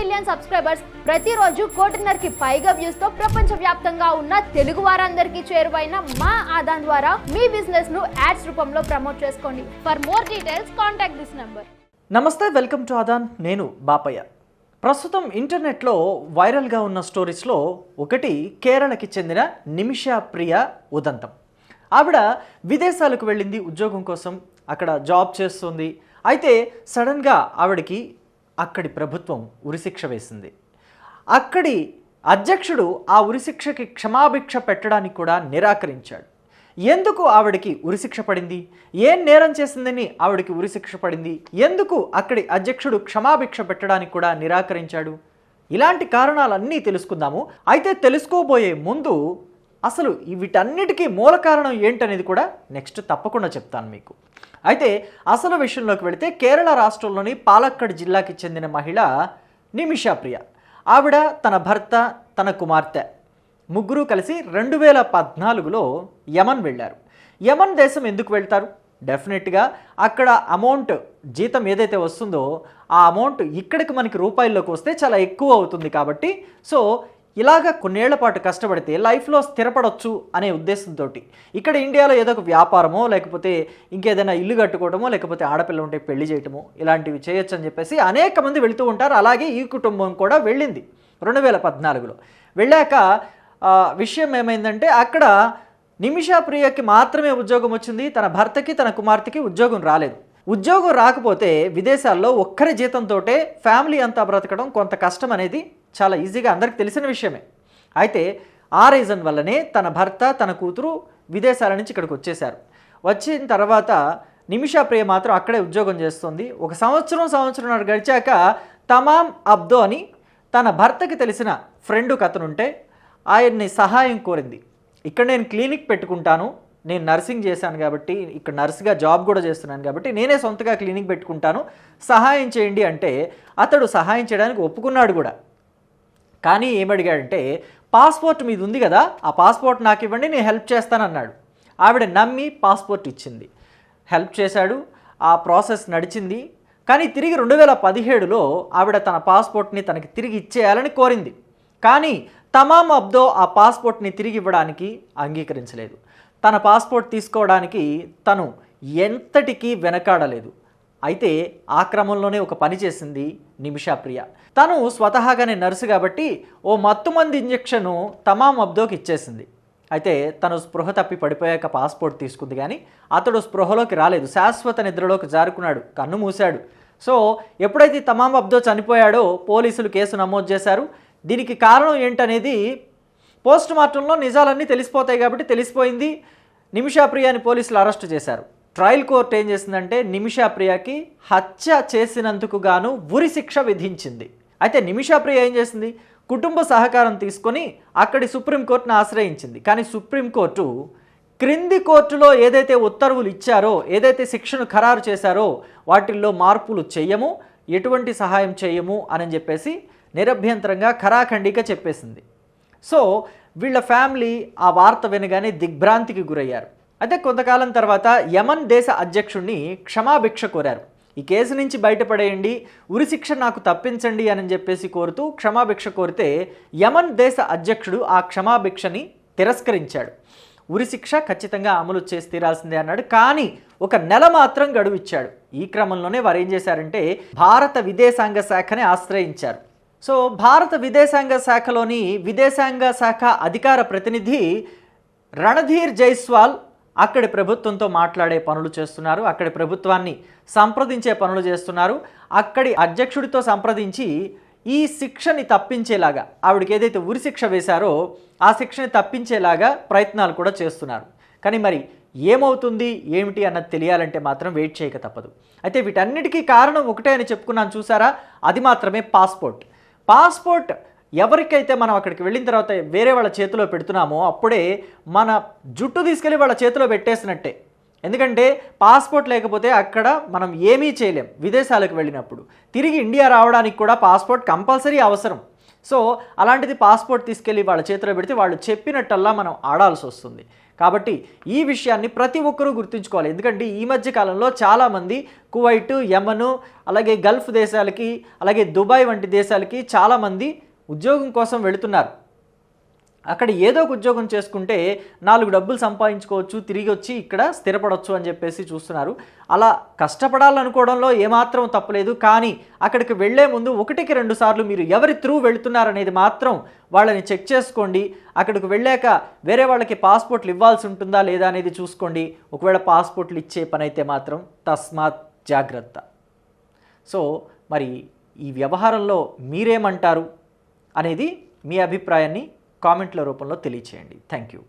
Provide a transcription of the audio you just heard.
Million subscribers ప్రతిరోజు కోటిన్నరకి పైగా వ్యూస్తో ప్రపంచ వ్యాప్తంగా ఉన్న తెలుగు వారందరికీ చేరువైన మా ఆదాన్ ద్వారా మీ బిజినెస్ను యాడ్స్ రూపంలో ప్రమోట్ చేసుకోండి. For more details contact this number నమస్తే వెల్కమ్ టు ఆదాన్. నేను బాపయ్య. ప్రస్తుతం ఇంటర్నెట్లో వైరల్గా ఉన్న స్టోరీస్లో ఒకటి కేరళకి చెందిన నిమిషా ప్రియ ఉదంతం. ఆవిడ విదేశాలకు వెళ్ళింది ఉద్యోగం కోసం. అక్కడ జాబ్ చేస్తుంది. అయితే సడన్గా ఆవిడకి అక్కడి ప్రభుత్వం ఉరిశిక్ష వేసింది. అక్కడి అధ్యక్షుడు ఆ ఉరిశిక్షకి క్షమాభిక్ష పెట్టడానికి కూడా నిరాకరించాడు. ఎందుకు ఆవిడకి ఉరిశిక్ష పడింది? ఏం నేరం చేసిందని ఆవిడకి ఉరిశిక్ష పడింది? ఎందుకు అక్కడి అధ్యక్షుడు క్షమాభిక్ష పెట్టడానికి కూడా నిరాకరించాడు? ఇలాంటి కారణాలన్నీ తెలుసుకుందాము. అయితే తెలుసుకోబోయే ముందు అసలు వీటన్నిటికీ మూల కారణం ఏంటనేది కూడా నెక్స్ట్ తప్పకుండా చెప్తాను మీకు. అయితే అసలు విషయంలోకి వెళితే కేరళ రాష్ట్రంలోని పాలక్కడ్ జిల్లాకి చెందిన మహిళ నిమిషా ప్రియ. ఆవిడ తన భర్త తన కుమార్తె. ముగ్గురు కలిసి రెండు వేల పద్నాలుగులో యమన్ వెళ్ళారు. యమన్ దేశం ఎందుకు వెళ్తారు? డెఫినెట్గా అక్కడ అమౌంట్ జీతం ఏదైతే వస్తుందో ఆ అమౌంట్ ఇక్కడికి మనకి రూపాయల్లోకి వస్తే చాలా ఎక్కువ అవుతుంది కాబట్టి సో ఇలాగ కొన్నేళ్ళ పాటు కష్టపడితే లైఫ్లో స్థిరపడవచ్చు అనే ఉద్దేశంతో ఇక్కడ ఇండియాలో ఏదో ఒక వ్యాపారమో లేకపోతే ఇంకేదైనా ఇల్లు కట్టుకోవడమో లేకపోతే ఆడపిల్ల ఉంటే పెళ్ళి చేయటమో ఇలాంటివి చేయొచ్చు అని చెప్పేసి అనేక మంది వెళుతూ ఉంటారు. అలాగే ఈ కుటుంబం కూడా వెళ్ళింది రెండు వేల పద్నాలుగులో. వెళ్ళాక విషయం ఏమైందంటే అక్కడ నిమిషా ప్రియకి మాత్రమే ఉద్యోగం వచ్చింది. తన భర్తకి తన కుమార్తెకి ఉద్యోగం రాలేదు. ఉద్యోగం రాకపోతే విదేశాల్లో ఒక్కరి జీతంతో ఫ్యామిలీ అంతా బ్రతకడం కొంత కష్టం అనేది చాలా ఈజీగా అందరికి తెలిసిన విషయమే. అయితే ఆ రీజన్ వల్లనే తన భర్త తన కూతురు విదేశాల నుంచి ఇక్కడికి వచ్చేశారు. వచ్చిన తర్వాత నిమిషా ప్రియ మాత్రం అక్కడే ఉద్యోగం చేస్తుంది. ఒక సంవత్సరం సంవత్సరంన్నర గడిచాక తమాం అబ్దో అని తన భర్తకి తెలిసిన ఫ్రెండ్ కథనుంటే ఆయన్ని సహాయం కోరింది. ఇక్కడ నేను క్లినిక్ పెట్టుకుంటాను. నేను నర్సింగ్ చేశాను కాబట్టి ఇక్కడ నర్స్గా జాబ్ కూడా చేస్తున్నాను కాబట్టి నేనే సొంతగా క్లినిక్ పెట్టుకుంటాను. సహాయం చేయండి అంటే అతడు సహాయం చేయడానికి ఒప్పుకున్నాడు కూడా. కానీ ఏమడిగాడంటే పాస్పోర్ట్ మీద ఉంది కదా ఆ పాస్పోర్ట్ నాకు ఇవ్వండి నేను హెల్ప్ చేస్తానన్నాడు. ఆవిడ నమ్మి పాస్పోర్ట్ ఇచ్చింది. హెల్ప్ చేశాడు ఆ ప్రాసెస్ నడిచింది. కానీ తిరిగి రెండు వేల పదిహేడులో ఆవిడ తన పాస్పోర్ట్ని తనకి తిరిగి ఇచ్చేయాలని కోరింది. కానీ తమామ్ అబ్దో ఆ పాస్పోర్ట్ని తిరిగి ఇవ్వడానికి అంగీకరించలేదు. తన పాస్పోర్ట్ తీసుకోవడానికి తను ఎంతటికీ వెనకాడలేదు. అయితే ఆ క్రమంలోనే ఒక పని చేసింది నిమిషాప్రియ తను స్వతహాగానే నర్సు కాబట్టి ఓ మత్తుమంది ఇంజెక్షను తమాం అబ్దోకి ఇచ్చేసింది. అయితే తను స్పృహ తప్పి పడిపోయాక పాస్పోర్ట్ తీసుకుంది కానీ అతడు స్పృహలోకి రాలేదు. శాశ్వత నిద్రలోకి జారుకున్నాడు. కన్ను మూశాడు. సో ఎప్పుడైతే తమాం అబ్దో చనిపోయాడో పోలీసులు కేసు నమోదు చేశారు. దీనికి కారణం ఏంటనేది పోస్ట్ మార్టంలో నిజాలన్నీ తెలిసిపోతాయి కాబట్టి తెలిసిపోయింది. నిమిషాప్రియాని పోలీసులు అరెస్ట్ చేశారు. ట్రయల్ కోర్టు ఏం చేసిందంటే నిమిషా ప్రియకి హత్య చేసినందుకు గాను ఉరి శిక్ష విధించింది. అయితే నిమిషా ప్రియ ఏం చేసింది? కుటుంబ సహకారం తీసుకొని అక్కడి సుప్రీంకోర్టును ఆశ్రయించింది. కానీ సుప్రీంకోర్టు క్రింది కోర్టులో ఏదైతే ఉత్తర్వులు ఇచ్చారో ఏదైతే శిక్షను ఖరారు చేశారో వాటిల్లో మార్పులు చెయ్యము ఎటువంటి సహాయం చేయము అని చెప్పేసి నిరభ్యంతరంగా ఖరాఖండిగా చెప్పేసింది. సో వీళ్ళ ఫ్యామిలీ ఆ వార్త వినగానే దిగ్భ్రాంతికి గురయ్యారు. అయితే కొంతకాలం తర్వాత యమన్ దేశ అధ్యక్షుడిని క్షమాభిక్ష కోరారు. ఈ కేసు నుంచి బయటపడేయండి ఉరిశిక్ష నాకు తప్పించండి అని చెప్పేసి కోరుతూ క్షమాభిక్ష కోరితే యమన్ దేశ అధ్యక్షుడు ఆ క్షమాభిక్షని తిరస్కరించాడు. ఉరిశిక్ష ఖచ్చితంగా అమలు చేసి తీరాల్సిందే అన్నాడు. కానీ ఒక నెల మాత్రం గడువు ఇచ్చాడు. ఈ క్రమంలోనే వారు ఏం చేశారంటే భారత విదేశాంగ శాఖని ఆశ్రయించారు. సో భారత విదేశాంగ శాఖలోని విదేశాంగ శాఖ అధికార ప్రతినిధి రణధీర్ జైస్వాల్ అక్కడి ప్రభుత్వంతో మాట్లాడే పనులు చేస్తున్నారు అక్కడి ప్రభుత్వాన్ని సంప్రదించే పనులు చేస్తున్నారు. అక్కడి అధ్యక్షుడితో సంప్రదించి ఈ శిక్షని తప్పించేలాగా ఆవిడకి ఏదైతే ఉరి శిక్ష వేశారో ఆ శిక్షని తప్పించేలాగా ప్రయత్నాలు కూడా చేస్తున్నారు. కానీ మరి ఏమవుతుంది ఏమిటి అన్నది తెలియాలంటే మాత్రం వెయిట్ చేయక తప్పదు. అయితే వీటన్నిటికీ కారణం ఒకటే అని చెప్పుకున్నాను చూసారా? అది మాత్రమే పాస్పోర్ట్. పాస్పోర్ట్ ఎవరికైతే మనం అక్కడికి వెళ్ళిన తర్వాత వేరే వాళ్ళ చేతిలో పెడుతున్నామో అప్పుడే మన జుట్టు తీసుకెళ్ళి వాళ్ళ చేతిలో పెట్టేసినట్టే. ఎందుకంటే పాస్పోర్ట్ లేకపోతే అక్కడ మనం ఏమీ చేయలేం. విదేశాలకు వెళ్ళినప్పుడు. తిరిగి ఇండియా రావడానికి కూడా పాస్పోర్ట్ కంపల్సరీ అవసరం. సో అలాంటిది పాస్పోర్ట్ తీసుకెళ్ళి వాళ్ళ చేతిలో పెడితే వాళ్ళు చెప్పినట్టల్లా మనం ఆడాల్సి వస్తుంది. కాబట్టి ఈ విషయాన్ని ప్రతి ఒక్కరూ గుర్తుంచుకోవాలి. ఎందుకంటే ఈ మధ్య కాలంలో చాలామంది కువైట్ యమను అలాగే గల్ఫ్ దేశాలకి అలాగే దుబాయ్ వంటి దేశాలకి చాలామంది ఉద్యోగం కోసం వెళుతున్నారు. అక్కడ ఏదో ఒక ఉద్యోగం చేసుకుంటే నాలుగు డబ్బులు సంపాదించుకోవచ్చు తిరిగి వచ్చి ఇక్కడ స్థిరపడవచ్చు అని చెప్పేసి చూస్తున్నారు. అలా కష్టపడాలనుకోవడంలో ఏమాత్రం తప్పలేదు కానీ అక్కడికి వెళ్ళే ముందు ఒకటికి రెండు సార్లు మీరు ఎవరి త్రూ వెళుతున్నారనేది మాత్రం వాళ్ళని చెక్ చేసుకోండి. అక్కడికి వెళ్ళాక వేరే వాళ్ళకి పాస్పోర్ట్లు ఇవ్వాల్సి ఉంటుందా లేదా అనేది చూసుకోండి. ఒకవేళ పాస్పోర్ట్లు ఇచ్చే పని అయితే మాత్రం తస్మాత్ జాగ్రత్త. సో మరి ఈ వ్యవహారంలో మీరేమంటారు? అనేది మీ అభిప్రాయాన్ని కామెంట్ల రూపంలో తెలియచేయండి. Thank you.